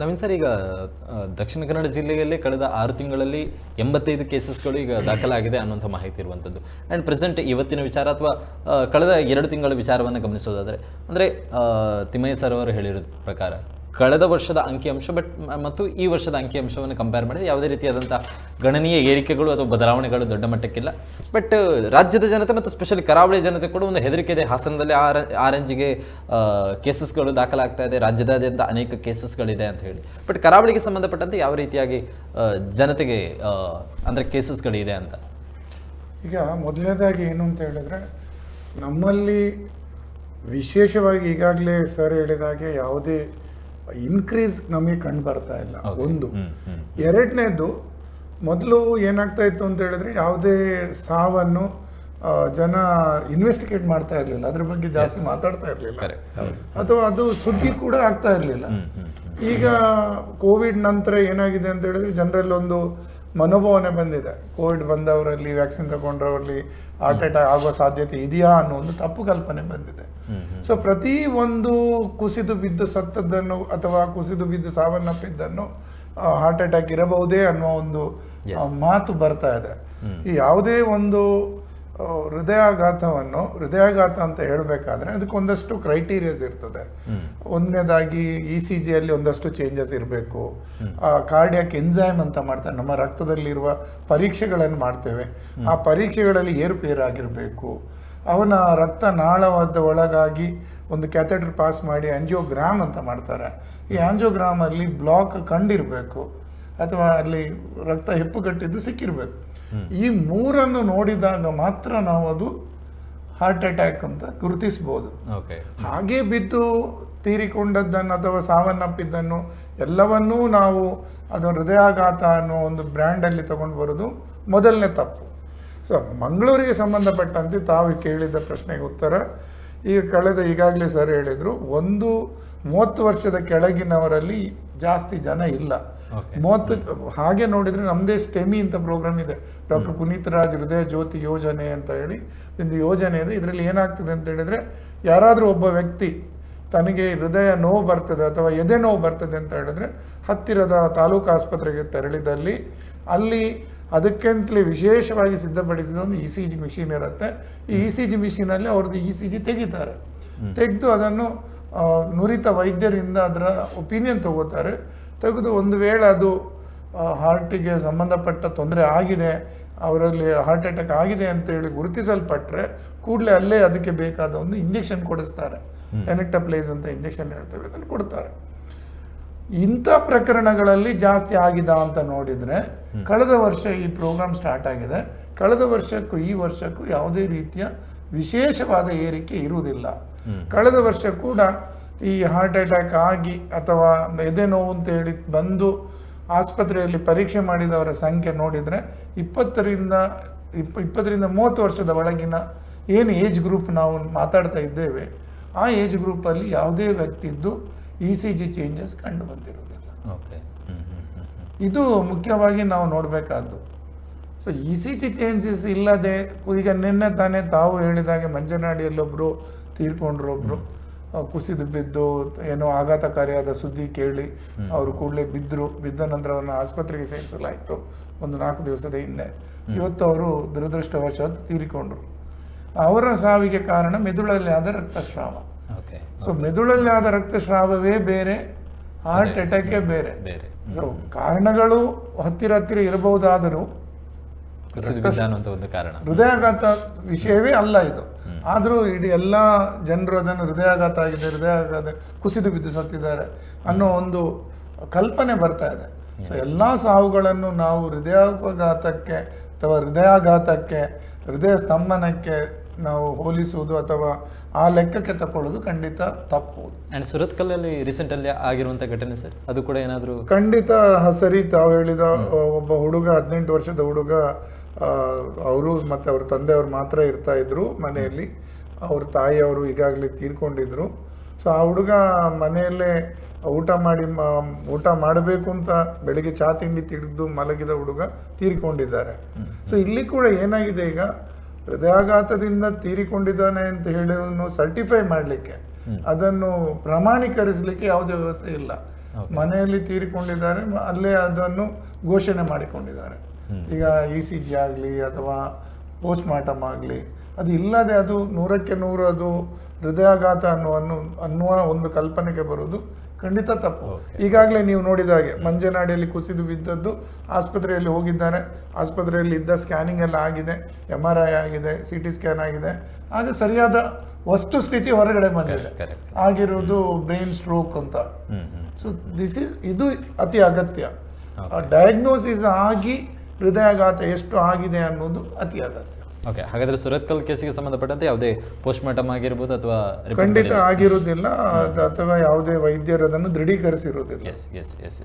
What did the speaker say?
Naveen sir, ಈಗ ದಕ್ಷಿಣ ಕನ್ನಡ ಜಿಲ್ಲೆಯಲ್ಲಿ ಕಳೆದ ಆರು ತಿಂಗಳಲ್ಲಿ ಎಂಬತ್ತೈದು ಕೇಸಸ್ಗಳು ಈಗ ದಾಖಲಾಗಿದೆ ಅನ್ನುವಂಥ ಮಾಹಿತಿ ಇರುವಂಥದ್ದು. ಆ್ಯಂಡ್ ಪ್ರೆಸೆಂಟ್ ಇವತ್ತಿನ ವಿಚಾರ ಅಥವಾ ಕಳೆದ ಎರಡು ತಿಂಗಳ ವಿಚಾರವನ್ನು ಗಮನಿಸೋದಾದರೆ, ಅಂದರೆ ತಿಮ್ಮಯ್ಯ ಸರ್ ಅವರು ಹೇಳಿರೋ ಪ್ರಕಾರ ಕಳೆದ ವರ್ಷದ ಅಂಕಿಅಂಶ ಬಟ್ ಮತ್ತು ಈ ವರ್ಷದ ಅಂಕಿಅಂಶವನ್ನು ಕಂಪೇರ್ ಮಾಡಿದರೆ ಯಾವುದೇ ರೀತಿಯಾದಂಥ ಗಣನೀಯ ಏರಿಕೆಗಳು ಅಥವಾ ಬದಲಾವಣೆಗಳು ದೊಡ್ಡ ಮಟ್ಟಕ್ಕಿಲ್ಲ. ಬಟ್ ರಾಜ್ಯದ ಜನತೆ ಮತ್ತು ಸ್ಪೆಷಲಿ ಕರಾವಳಿ ಜನತೆ ಕೂಡ ಒಂದು ಹೆದರಿಕೆ ಇದೆ. ಹಾಸನದಲ್ಲಿ ಆರ, ಆರೆಂಜಿಗೆ ಕೇಸಸ್ಗಳು ದಾಖಲಾಗ್ತಾ ಇದೆ. ರಾಜ್ಯದಾದ್ಯಂತ ಅನೇಕ ಕೇಸಸ್ಗಳಿದೆ ಅಂತ ಹೇಳಿ. ಬಟ್ ಕರಾವಳಿಗೆ ಸಂಬಂಧಪಟ್ಟಂತೆ ಯಾವ ರೀತಿಯಾಗಿ ಜನತೆಗೆ ಅಂದರೆ ಕೇಸಸ್ಗಳಿದೆ ಅಂತ? ಈಗ ಮೊದಲನೇದಾಗಿ ಏನು ಅಂತ ಹೇಳಿದ್ರೆ, ನಮ್ಮಲ್ಲಿ ವಿಶೇಷವಾಗಿ ಈಗಾಗಲೇ ಸರ್ ಹೇಳಿದಾಗೆ ಯಾವುದೇ ಇನ್ಕ್ರೀಸ್ ನಮಗೆ ಕಂಡು ಬರ್ತಾ ಇಲ್ಲ. ಒಂದು. ಎರಡನೇದು ಮೊದಲು ಏನಾಗ್ತಾ ಇತ್ತು ಅಂತ ಹೇಳಿದ್ರೆ ಯಾವುದೇ ಸಾವನ್ನು ಜನ ಇನ್ವೆಸ್ಟಿಗೇಟ್ ಮಾಡ್ತಾ ಇರಲಿಲ್ಲ. ಅದ್ರ ಬಗ್ಗೆ ಜಾಸ್ತಿ ಮಾತಾಡ್ತಾ ಇರಲಿಲ್ಲ. ಅಥವಾ ಅದು ಸುದ್ದಿ ಕೂಡ ಆಗ್ತಾ ಇರಲಿಲ್ಲ. ಈಗ ಕೋವಿಡ್ ನಂತರ ಏನಾಗಿದೆ ಅಂತ ಹೇಳಿದ್ರೆ ಜನರಲ್ಲಿ ಒಂದು ಮನೋಭಾವನೆ ಬಂದಿದೆ. ಕೋವಿಡ್ ಬಂದವರಲ್ಲಿ ವ್ಯಾಕ್ಸಿನ್ ತಗೊಂಡವರಲ್ಲಿ ಹಾರ್ಟ್ ಅಟ್ಯಾಕ್ ಆಗೋ ಸಾಧ್ಯತೆ ಇದೆಯಾ ಅನ್ನೋ ಒಂದು ತಪ್ಪು ಕಲ್ಪನೆ ಬಂದಿದೆ. ಸೊ ಪ್ರತಿ ಒಂದು ಕುಸಿದು ಬಿದ್ದು ಸತ್ತದ್ದನ್ನು ಅಥವಾ ಕುಸಿದು ಬಿದ್ದು ಸಾವನ್ನಪ್ಪಿದ್ದನ್ನು ಹಾರ್ಟ್ ಅಟ್ಯಾಕ್ ಇರಬಹುದೇ ಅನ್ನೋ ಒಂದು ಮಾತು ಬರ್ತಾ ಇದೆ. ಯಾವುದೇ ಒಂದು ಹೃದಯಾಘಾತವನ್ನು ಹೃದಯಾಘಾತ ಅಂತ ಹೇಳಬೇಕಾದ್ರೆ ಅದಕ್ಕೊಂದಷ್ಟು ಕ್ರೈಟೀರಿಯಾಸ್ ಇರ್ತದೆ. ಒಂದನೇದಾಗಿ ಇ ಸಿ ಜಿಯಲ್ಲಿ ಒಂದಷ್ಟು ಚೇಂಜಸ್ ಇರಬೇಕು. ಕಾರ್ಡಿಯಾಕ್ ಎನ್ಸೈಮ್ ಅಂತ ಮಾಡ್ತಾರೆ ನಮ್ಮ ರಕ್ತದಲ್ಲಿರುವ ಪರೀಕ್ಷೆಗಳನ್ನು ಮಾಡ್ತೇವೆ. ಆ ಪರೀಕ್ಷೆಗಳಲ್ಲಿ ಏರುಪೇರಾಗಿರಬೇಕು ಅವನ ರಕ್ತ ನಾಳವಾದ ಒಳಗಾಗಿ ಒಂದು ಕ್ಯಾಥೆಟರ್ ಪಾಸ್ ಮಾಡಿ ಆಂಜಿಯೋಗ್ರಾಮ್ ಅಂತ ಮಾಡ್ತಾರೆ. ಈ ಆಂಜಿಯೋಗ್ರಾಮಲ್ಲಿ ಬ್ಲಾಕ್ ಕಂಡಿರಬೇಕು. ಅಥವಾ ಅಲ್ಲಿ ರಕ್ತ ಹೆಪ್ಪು ಕಟ್ಟಿದ್ದು ಸಿಕ್ಕಿರಬೇಕು. ಈ ಮೂರನ್ನು ನೋಡಿದಾಗ ಮಾತ್ರ ನಾವು ಅದು ಹಾರ್ಟ್ ಅಟ್ಯಾಕ್ ಅಂತ ಗುರುತಿಸ್ಬೋದು. ಓಕೆ ಹಾಗೆ ಬಿದ್ದು ತೀರಿಕೊಂಡದ್ದನ್ನು ಅಥವಾ ಸಾವನ್ನಪ್ಪಿದ್ದನ್ನು ಎಲ್ಲವನ್ನೂ ನಾವು ಅದು ಹೃದಯಾಘಾತ ಅನ್ನೋ ಒಂದು ಬ್ರ್ಯಾಂಡಲ್ಲಿ ತಗೊಂಡು ಬರೋದು ಮೊದಲನೇ ತಪ್ಪು. ಸೊ ಮಂಗಳೂರಿಗೆ ಸಂಬಂಧಪಟ್ಟಂತೆ ತಾವು ಕೇಳಿದ ಪ್ರಶ್ನೆಗೆ ಉತ್ತರ ಈಗ ಕಳೆದ ಈಗಾಗಲೇ ಸರ್ ಹೇಳಿದರು ಒಂದು ಮೂವತ್ತು ವರ್ಷದ ಕೆಳಗಿನವರಲ್ಲಿ ಜಾಸ್ತಿ ಜನ ಇಲ್ಲ. ಮೂವತ್ತು ಹಾಗೆ ನೋಡಿದರೆ ನಮ್ಮದೇ ಸ್ಟೆಮಿ ಅಂತ ಪ್ರೋಗ್ರಾಮ್ ಇದೆ. ಡಾಕ್ಟರ್ ಪುನೀತ್ ರಾಜ್ ಹೃದಯ ಜ್ಯೋತಿ ಯೋಜನೆ ಅಂತ ಹೇಳಿ ಒಂದು ಯೋಜನೆ ಇದೆ. ಇದರಲ್ಲಿ ಏನಾಗ್ತದೆ ಅಂತ ಹೇಳಿದರೆ ಯಾರಾದರೂ ಒಬ್ಬ ವ್ಯಕ್ತಿ ತನಗೆ ಹೃದಯ ನೋವು ಬರ್ತದೆ ಅಥವಾ ಎದೆ ನೋವು ಬರ್ತದೆ ಅಂತ ಹೇಳಿದ್ರೆ ಹತ್ತಿರದ ತಾಲೂಕು ಆಸ್ಪತ್ರೆಗೆ ತೆರಳಿದಲ್ಲಿ ಅಲ್ಲಿ ಅದಕ್ಕಂತಲೇ ವಿಶೇಷವಾಗಿ ಸಿದ್ಧಪಡಿಸಿದ ಒಂದು ಇ ಸಿ ಜಿ ಮಿಷಿನ್ ಇರುತ್ತೆ. ಈ ಇ ಸಿ ಜಿ ಮಿಷಿನಲ್ಲಿ ಅವ್ರದ್ದು ಇ ಸಿ ಜಿ ತೆಗಿತಾರೆ. ತೆಗೆದು ಅದನ್ನು ನುರಿತ ವೈದ್ಯರಿಂದ ಅದರ ಒಪಿನಿಯನ್ ತಗೋತಾರೆ. ತೆಗೆದು ಒಂದು ವೇಳೆ ಅದು ಹಾರ್ಟಿಗೆ ಸಂಬಂಧಪಟ್ಟ ತೊಂದರೆ ಆಗಿದೆ ಅವರಲ್ಲಿ ಹಾರ್ಟ್ ಅಟ್ಯಾಕ್ ಆಗಿದೆ ಅಂತೇಳಿ ಗುರುತಿಸಲ್ಪಟ್ಟರೆ ಕೂಡಲೇ ಅಲ್ಲೇ ಅದಕ್ಕೆ ಬೇಕಾದ ಒಂದು ಇಂಜೆಕ್ಷನ್ ಕೊಡಿಸ್ತಾರೆ. ಎನೆಕ್ಟಪ್ಲೇಸ್ ಅಂತ ಇಂಜೆಕ್ಷನ್ ಹೇಳ್ತೇವೆ ಅದನ್ನು ಕೊಡ್ತಾರೆ. ಇಂಥ ಪ್ರಕರಣಗಳಲ್ಲಿ ಜಾಸ್ತಿ ಆಗಿದೆ ಅಂತ ನೋಡಿದರೆ ಕಳೆದ ವರ್ಷ ಈ ಪ್ರೋಗ್ರಾಮ್ ಸ್ಟಾರ್ಟ್ ಆಗಿದೆ. ಕಳೆದ ವರ್ಷಕ್ಕೂ ಈ ವರ್ಷಕ್ಕೂ ಯಾವುದೇ ರೀತಿಯ ವಿಶೇಷವಾದ ಏರಿಕೆ ಇರುವುದಿಲ್ಲ. ಕಳೆದ ವರ್ಷ ಕೂಡ ಈ ಹಾರ್ಟ್ ಅಟ್ಯಾಕ್ ಆಗಿ ಅಥವಾ ಎದೆ ನೋವು ಅಂತ ಹೇಳಿ ಬಂದು ಆಸ್ಪತ್ರೆಯಲ್ಲಿ ಪರೀಕ್ಷೆ ಮಾಡಿದವರ ಸಂಖ್ಯೆ ನೋಡಿದರೆ ಇಪ್ಪತ್ತರಿಂದ ಇಪ್ಪ ಇಪ್ಪತ್ತರಿಂದ ಮೂವತ್ತು ವರ್ಷದ ಒಳಗಿನ ಏನು ಏಜ್ ಗ್ರೂಪ್ ನಾವು ಮಾತಾಡ್ತಾ ಇದ್ದೇವೆ ಆ ಏಜ್ ಗ್ರೂಪಲ್ಲಿ ಯಾವುದೇ ವ್ಯಕ್ತಿದ್ದು ಇ ಸಿ ಜಿ ಚೇಂಜಸ್ ಕಂಡು ಬಂದಿರೋದಿಲ್ಲ ಓಕೆ ಇದು ಮುಖ್ಯವಾಗಿ ನಾವು ನೋಡಬೇಕಾದ್ದು. So E C G changes ಇಲ್ಲದೆ ಈಗ ನಿನ್ನೆ ತಾನೇ ತಾವು ಹೇಳಿದಾಗೆ ಮಂಜನಾಡಿಯಲ್ಲೊಬ್ಬರು ತೀರ್ಕೊಂಡ್ರು ಒಬ್ಬರು ಕುಸಿದು ಬಿದ್ದು ಏನೋ ಆಘಾತಕಾರಿಯಾದ ಸುದ್ದಿ ಕೇಳಿ ಅವರು ಕೂಡಲೇ ಬಿದ್ದರು ಬಿದ್ದ ನಂತರ ಅವರನ್ನು ಆಸ್ಪತ್ರೆಗೆ ಸೇರಿಸಲಾಯಿತು. ಒಂದು ನಾಲ್ಕು ದಿವಸದ ಹಿಂದೆ. ಇವತ್ತು ಅವರು ದುರದೃಷ್ಟವಶಾತ್ ತೀರಿಕೊಂಡ್ರು. ಅವರ ಸಾವಿಗೆ ಕಾರಣ ಮೆದುಳಲ್ಲಿ ಆದ ರಕ್ತಸ್ರಾವ. ಸೊ ಮೆದುಳಲ್ಲಿ ಆದ ರಕ್ತಸ್ರಾವವೇ ಬೇರೆ ಹಾರ್ಟ್ ಅಟ್ಯಾಕೇ ಬೇರೆ. ಸೊ ಕಾರಣಗಳು ಹತ್ತಿರ ಹತ್ತಿರ ಇರಬಹುದಾದರೂ ಹೃದಯಾಘಾತ ವಿಷಯವೇ ಅಲ್ಲ ಇದು. ಆದರೂ ಇಡೀ ಎಲ್ಲ ಜನರು ಅದನ್ನು ಹೃದಯಾಘಾತ ಆಗಿದೆ ಹೃದಯಾಘಾತ ಕುಸಿದು ಬಿದ್ದು ಸತ್ತಿದ್ದಾರೆ ಅನ್ನೋ ಒಂದು ಕಲ್ಪನೆ ಬರ್ತಾ ಇದೆ. ಸೊ ಎಲ್ಲ ಸಾವುಗಳನ್ನು ನಾವು ಹೃದಯಾಪಘಾತಕ್ಕೆ ಅಥವಾ ಹೃದಯಾಘಾತಕ್ಕೆ ಹೃದಯ ಸ್ತಂಭನಕ್ಕೆ ನಾವು ಹೋಲಿಸುವುದು ಅಥವಾ ಆ ಲೆಕ್ಕಕ್ಕೆ ತಕೊಳ್ಳೋದು ಖಂಡಿತ ತಪ್ಪು. ಆ್ಯಂಡ್ ಸುರತ್ಕಲ್ಲಲ್ಲಿ ರೀಸೆಂಟಲ್ಲಿ ಆಗಿರುವಂಥ ಘಟನೆ ಸರ್ ಅದು ಕೂಡ ಏನಾದರೂ ಖಂಡಿತ ಸರಿ ತಾವು ಹೇಳಿದ ಒಬ್ಬ ಹುಡುಗ ಹದಿನೆಂಟು ವರ್ಷದ ಹುಡುಗ ಅವರು ಮತ್ತು ಅವ್ರ ತಂದೆಯವರು ಮಾತ್ರ ಇರ್ತಾ ಇದ್ರು ಮನೆಯಲ್ಲಿ. ಅವ್ರ ತಾಯಿಯವರು ಈಗಾಗಲೇ ತೀರ್ಕೊಂಡಿದ್ರು. ಸೊ ಆ ಹುಡುಗ ಮನೆಯಲ್ಲೇ ಊಟ ಮಾಡಿ ಊಟ ಮಾಡಬೇಕು ಅಂತ ಬೆಳಿಗ್ಗೆ ಚಹಾ ತಿಂಡಿ ತಿಳಿದು ಮಲಗಿದ ಹುಡುಗ ತೀರಿಕೊಂಡಿದ್ದಾರೆ. ಸೊ ಇಲ್ಲಿ ಕೂಡ ಏನಾಗಿದೆ ಈಗ? ಹೃದಯಾಘಾತದಿಂದ ತೀರಿಕೊಂಡಿದ್ದಾನೆ ಅಂತ ಹೇಳೋದನ್ನು ಸರ್ಟಿಫೈ ಮಾಡಲಿಕ್ಕೆ. ಅದನ್ನು ಪ್ರಮಾಣೀಕರಿಸಲಿಕ್ಕೆ ಯಾವುದೇ ವ್ಯವಸ್ಥೆ ಇಲ್ಲ. ಮನೆಯಲ್ಲಿ ತೀರಿಕೊಂಡಿದ್ದಾರೆ ಅಲ್ಲೇ ಅದನ್ನು ಘೋಷಣೆ ಮಾಡಿಕೊಂಡಿದ್ದಾರೆ. ಈಗ ಇ ಸಿ ಜಿ ಆಗಲಿ ಅಥವಾ ಪೋಸ್ಟ್ ಮಾರ್ಟಮ್ ಆಗಲಿ ಅದು ಇಲ್ಲದೆ ಅದು ನೂರಕ್ಕೆ ನೂರು ಅದು ಹೃದಯಾಘಾತ ಅನ್ನುವ ಅನ್ನುವ ಒಂದು ಕಲ್ಪನೆಗೆ ಬರುವುದು ಖಂಡಿತ ತಪ್ಪು. ಈಗಾಗಲೇ ನೀವು ನೋಡಿದ ಹಾಗೆ ಮಂಜನಾಡಿಯಲ್ಲಿ ಕುಸಿದು ಬಿದ್ದದ್ದು ಆಸ್ಪತ್ರೆಯಲ್ಲಿ ಹೋಗಿದ್ದಾರೆ ಆಸ್ಪತ್ರೆಯಲ್ಲಿ ಇದ್ದ ಸ್ಕ್ಯಾನಿಂಗ್ ಎಲ್ಲ ಆಗಿದೆ. ಎಂ ಆರ್ ಐ ಆಗಿದೆ ಸಿ ಟಿ ಸ್ಕ್ಯಾನ್ ಆಗಿದೆ. ಆಗ ಸರಿಯಾದ ವಸ್ತುಸ್ಥಿತಿ ಹೊರಗಡೆ ಬಂದಿದೆ. ಆಗಿರೋದು ಆಗಿರುವುದು ಬ್ರೈನ್ ಸ್ಟ್ರೋಕ್ ಅಂತ. ಸೊ ದಿಸ್ ಇಸ್ ಇದು ಅತಿ ಅಗತ್ಯ. ಡಯಾಗ್ನೋಸಿಸ್ ಆಗಿ ಹೃದಯಾಘಾತ ಎಷ್ಟು ಆಗಿದೆ ಅನ್ನೋದು ಅತಿ ಅಗತ್ಯ. ಓಕೆ ಹಾಗಾದ್ರೆ ಸುರತ್ಕಲ್ ಕೇಸಿಗೆ ಸಂಬಂಧಪಟ್ಟಂತೆ ಯಾವುದೇ ಪೋಸ್ಟ್ ಮಾರ್ಟಮ್ ಆಗಿರ್ಬೋದು ಅಥವಾ ಖಂಡಿತ ಆಗಿರುವುದಿಲ್ಲ ಅಥವಾ ಯಾವುದೇ ವೈದ್ಯರು ಅದನ್ನು ದೃಢೀಕರಿಸಿರುವುದಿಲ್ಲ. S S S